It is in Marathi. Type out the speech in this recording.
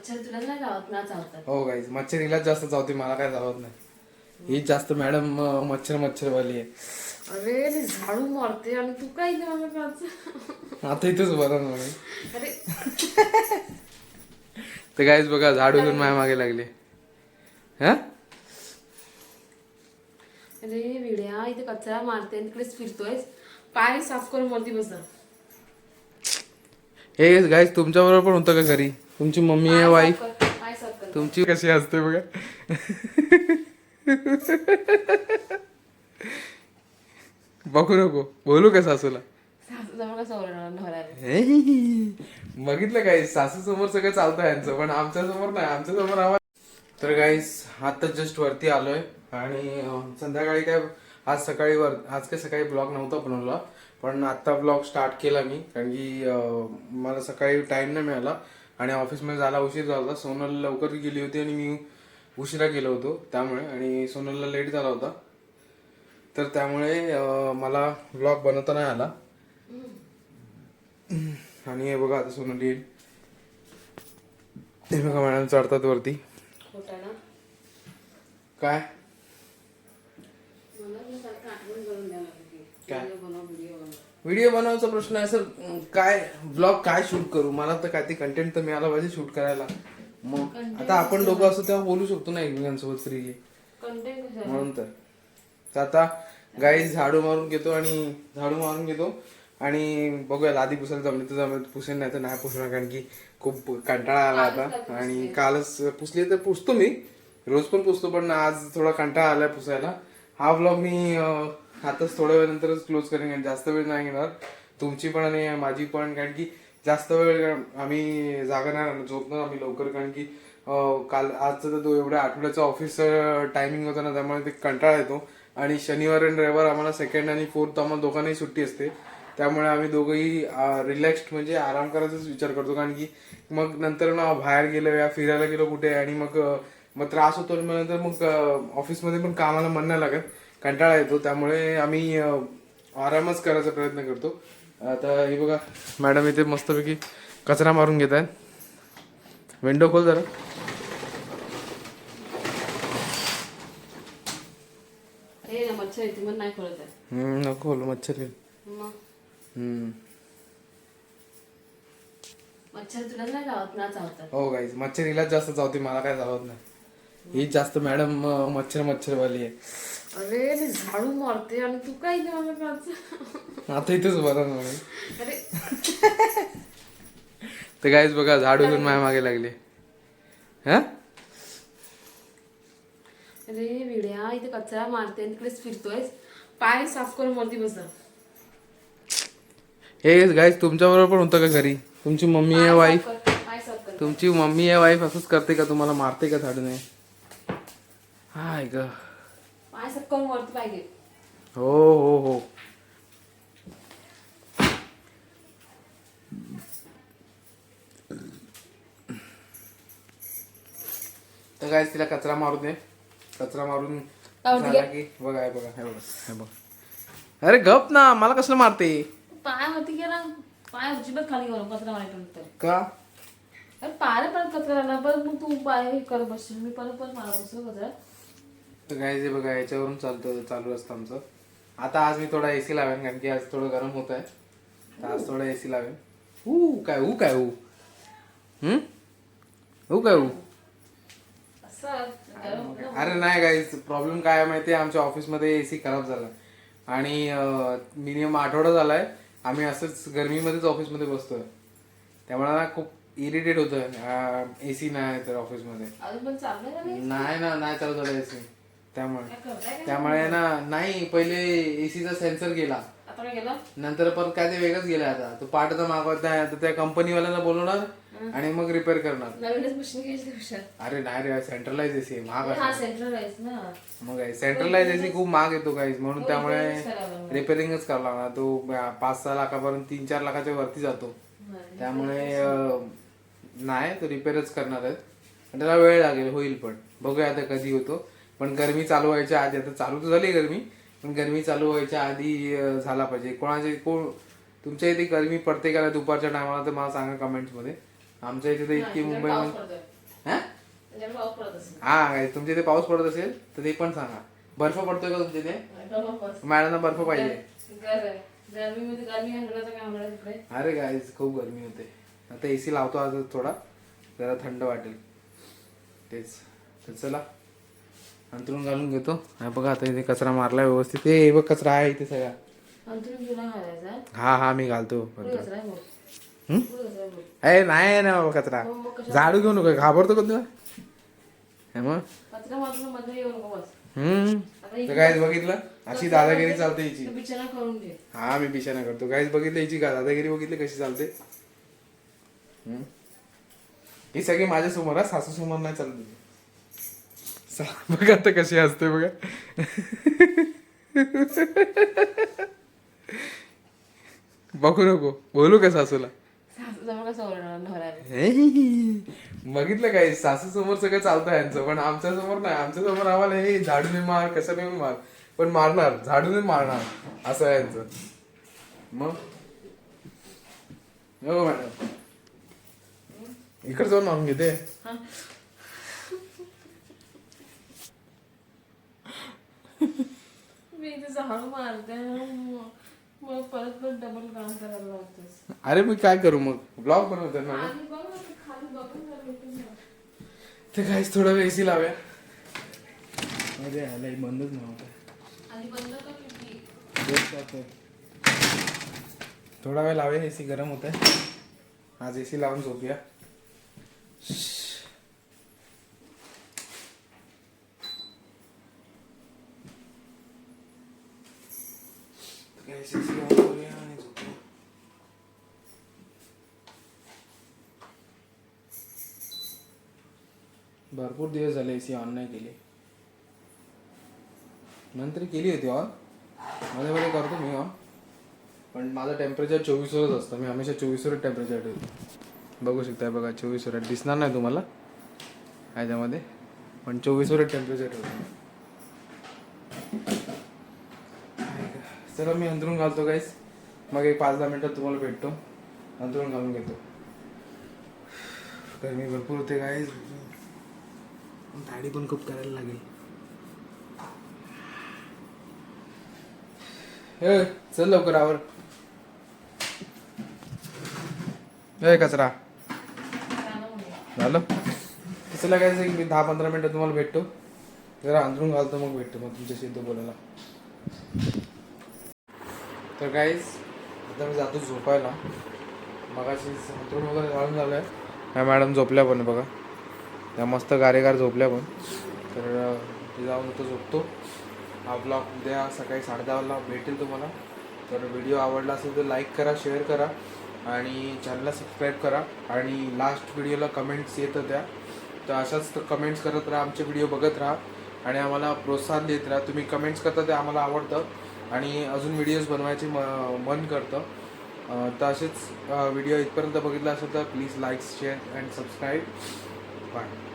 मच्छर तुला नाही चावत ना चावतात हो गाईज मच्छर हिलाच जास्त चावते मला काय चावत नाही. ही जास्त मॅडम मच्छर मच्छरवाली आहे. अरे मी झाडू मारते आणि तू काच आता इथंच बरं म्हणून अरे. तर गाईज बघा झाडू घेऊन माझ्या मागे लागले. हा? अरे विड्या इथे कचरा मारते आणि तिकडेच फिरतोय. पाय साफ करून वरती बस. हे गाईज तुमच्या बरोबर पण होतं का घरी? तुमची मम्मी आहे वाईफ तुमची कशी असते बघा. बघू नको. बोलू का सासूला? बघितलं काय सासू समोर सगळं चालतं यांचं पण आमच्यासमोर नाही. आमच्यासमोर आवाज. तर गाईस आता जस्ट वरती आलोय. आणि संध्याकाळी काय आज सकाळी वर आज काय सकाळी ब्लॉग नव्हता बनवला. पण आता ब्लॉग स्टार्ट केला मी. कारण की मला सकाळी टाइम नाही मिळाला. आणि ऑफिसमध्ये जायला उशीर झाला. होता सोनल लवकर गेली होती आणि मी उशिरा गेलो होतो त्यामुळे. आणि सोनलला लेट झाला होता. तर त्यामुळे मला ब्लॉग बनवता नाही आला. आणि हे बघा आता सोनल येईल. हे बघा मॅडम चढतात वरती. काय मला ना सारखं आठवण करून द्यावं लागेल काय? व्हिडिओ बनव व्हिडिओ बनव व्हिडिओ बनवायचा प्रश्न आहे सर. काय ब्लॉग काय शूट करू? मला तर काय ते कंटेंट तर मिळाला पाहिजे शूट करायला. मग आता आपण दोघं असतो तेव्हा बोलू शकतो ना एकमेकांसोबत फ्रीली म्हणून तर. तर आता गाई झाडू मारून घेतो आणि झाडू मारून घेतो. आणि बघूया लादी पुसायला जमली तर जमली पुसेन नाही तर नाही पुसणार कारण की खूप कंटाळा आला आता. आणि कालच पुसली तर पुसतो मी. रोज पण पुसतो पण आज थोडा कंटाळा आलाय पुसायला. हा ब्लॉग मी आताच थोड्या वेळानंतरच क्लोज करेन कारण जास्त वेळ नाही घेणार तुमची पण आणि माझी पण कारण की जास्त वेळ आम्ही जागा नाही झोपणार आम्ही लवकर कारण की काल आजचं तर तो एवढ्या आठवड्याचं ऑफिस टायमिंग होता ना त्यामुळे ते कंटाळा येतो. आणि शनिवार आणि रविवार आम्हाला सेकंड आणि फोर्थ आम्हाला दोघांनाही सुट्टी असते. त्यामुळे आम्ही दोघंही रिलॅक्स्ड म्हणजे आराम करायचाच विचार करतो कारण की मग नंतर ना बाहेर गेलो या फिरायला गेलो कुठे आणि मग मग त्रास होतो आणि मग नंतर मग ऑफिसमध्ये पण कामाला मन नाही लागत. कंटाळा येतो त्यामुळे आम्ही आरामच करायचा प्रयत्न करतो. आता हे बघा मॅडम इथे मस्तपैकी कचरा मारून घेत आहेत. विंडो खोल जरा. हे ना मच्छर येते मग नाही खोलत आहे. हम्म, नको खोलू मच्छर येईल. मच्छर तुला नाही चावत ना चावतात. हो गाईज मच्छर हिलाच जास्त चावते मला काय चावत नाही. ही जास्त मॅडम मच्छर मच्छरवाली आहे. अरे मी झाडू मारते आणि तू काय आता इथेच बरं म्हणून अरे. तर गाईज बघा झाडू घेऊन माझ्या मागे लागले. हा? अरे विड्या इथे कचरा मारते आणि तिकडेच फिरतोय पाय साफ करून वरती बस. हे गाईज तुमच्या बरोबर पण होतं का घरी? तुमची मम्मी आहे वाईफ तुमची मम्मी आहे वाईफ असंच करते का तुम्हाला? मारते का झाडूने हाय ग. करून वरती पाहिजे? हो हो हो. तर काय तिला कचरा मारू दे. कचरा मारून झाला की बघा हे बघा हे बघा हे बघा. अरे गप ना मला कसलं मारते? पाय वरती गेला पाय अजिबात खाली करून कचरा मारायचा का? अरे पाय परत कचरा आला परत मग तू पाय हे करत बसशील. मी परत परत मारत बसलो कचरा. तर काय ते बघा याच्यावरून चालतं चालू असतं आमचं. आता आज मी थोडा एसी लावेन कारण की आज थोडं गरम होत आहे तर आज थोडा एसी लावेन. ऊ काय ऊ काय ऊ? हम्म ऊ काय गरम अरे नाही काय प्रॉब्लेम काय आहे माहिती आहे आमच्या ऑफिसमध्ये एसी खराब झाला. आणि मिनिमम आठवडा झालाय. आम्ही असंच गरमीमध्येच ऑफिसमध्ये बसतोय. त्यामुळे ना खूप इरिटेट होतं एसी नाही तर ऑफिसमध्ये? नाही? ना नाही चालू झालं एसी त्यामुळे? त्यामुळे ना नाही पहिले एसीचा सेन्सर गेला. नंतर परत काय ते वेगळंच गेलं आता. तो पार्ट आता मागवत नाही आता त्या कंपनीवाल्यांना बोलवणार आणि मग रिपेअर करणार. अरे नाही रे सेंट्रलाइज एसी आहे महाग हा. मग सेंट्रलाइज एसी खूप महाग येतो काही म्हणून त्यामुळे करावं लागणार. रिपेअरिंगच करावं लागणार. तो पाच सहा लाखापर्यंत तीन चार लाखाच्या वरती जातो. त्यामुळे नाही. तो रिपेअरच करणार आहेत. त्याला वेळ लागेल होईल पण. बघूया आता कधी होतो. पण गरमी चालू व्हायच्या आधी आता चालू तर झाली गरमी पण गरमी चालू व्हायच्या आधी झाला पाहिजे. कोणाचे कोण तुमच्या इथे गरमी पडते का नाही दुपारच्या टायमाला तर मला सांगा कमेंट्समध्ये. आमच्या इथे तर इतकी मुंबईमध्ये असेल. हा तुमच्या इथे पाऊस पडत असेल तर ते पण सांगा. बर्फ पडतोय का तुमच्या इथे? मॅडमना बर्फ पाहिजे. काय अरे गाईज खूप गरमी होते. आता एसी लावतो आज थोडा जरा थंड वाटेल. तेच तर चला. अंतरून घालून घेतो. हा बघा आता इथे कचरा मारला व्यवस्थित. हे बघ कचरा आहे इथे सगळा. हा हा मी घालतो. ए नाही ना बाबा कचरा. कशा झाडू घेऊ नको घाबरतो का तुला? हे मग. हम्म काय बघितलं? अशी दादागिरी चालते हिची. हा मी बिछाना करतो. गाईज बघितलं हिची का दादागिरी बघितली कशी चालते? हम्म? ही सगळी माझ्यासमोर हा सासू समोर नाही चालत. बघा आता कशी असते बघा. बघू नको बोलू का सासूला? बघितलं काय? सासू समोर सगळं चालतं यांचं पण आमच्यासमोर नाही. आमच्यासमोर आम्हाला हे झाडूने मार कसं नाही मार? पण मारणार झाडूने मारणार असं आहे यांचं. मग? हो मॅडम. इकडे जाऊन मारून घेते. मी इथे झाडू मारते मग परत परत डबल काम करायला लागतेस अरे मी काय करू मग? ब्लॉग बनवतो ना? आणि बघ ना ते खाली बघून जरा भेटून जा. ते काहीच थोडा वेळ एसी लाव्या. अरे आलाय बंदच नव्हतं आणि बंद कर खिडकी. तेच जातोय. थोडा वेळ लावे एसी गरम होत आहे आज एसी लावून झोपूया काय AC लावून करूया आणि झोपूया. भरपूर दिवस झाले ए सी ऑन नाही केली. नंतर केली होती ऑनमध्ये मध्ये करतो मी ऑन पण माझं टेम्परेचर चोवीसवरच असतं. मी हमेशा चोवीसवर टेम्परेचर ठेवतो. बघू शकताय बघा चोवीसवर दिसणार नाही तुम्हाला? ह्याच्यामध्ये. पण चोवीसवर टेम्परेचर ठेवतो चला मी अंतरून घालतो काहीच मग एक पाच दहा मिनिटात तुम्हाला भेटतो. अंतरून घालून घेतो. गरमी भरपूर होते काहीच दाढी पण खूप करायला लागेल. हे चल लवकर आवर. ए कचरा. झालं? चला काय मी दहा पंधरा मिनिटं तुम्हाला भेटतो. जरा अंतरून घालतो मग भेटतो. मग तुमच्याशी तो बोलायला. तर काहीच आता मी जातो झोपायला. मगाशी अंतरून वगैरे घालून झालं आहे ह्या मॅडम झोपल्या पण बघा. त्या मस्त गारेगार झोपल्या पण. तर जाऊन होतं झोपतो. हा ब्लॉग उद्या सकाळी साडेदहाला भेटेल तुम्हाला. तर व्हिडिओ आवडला असेल तर लाईक करा शेअर करा आणि चॅनलला सबस्क्राईब करा. आणि लास्ट व्हिडिओला कमेंट्स येत होत्या. तर अशाच कमेंट्स करत राहा आमचे व्हिडिओ बघत राहा आणि आम्हाला प्रोत्साहन देत राहा. तुम्ही कमेंट्स करता ते आम्हाला आवडतं आणि अजून व्हिडिओज बनवायचे म मन करतं. तर असेच व्हिडिओ इथपर्यंत बघितला असेल तर please like share and subscribe Bye.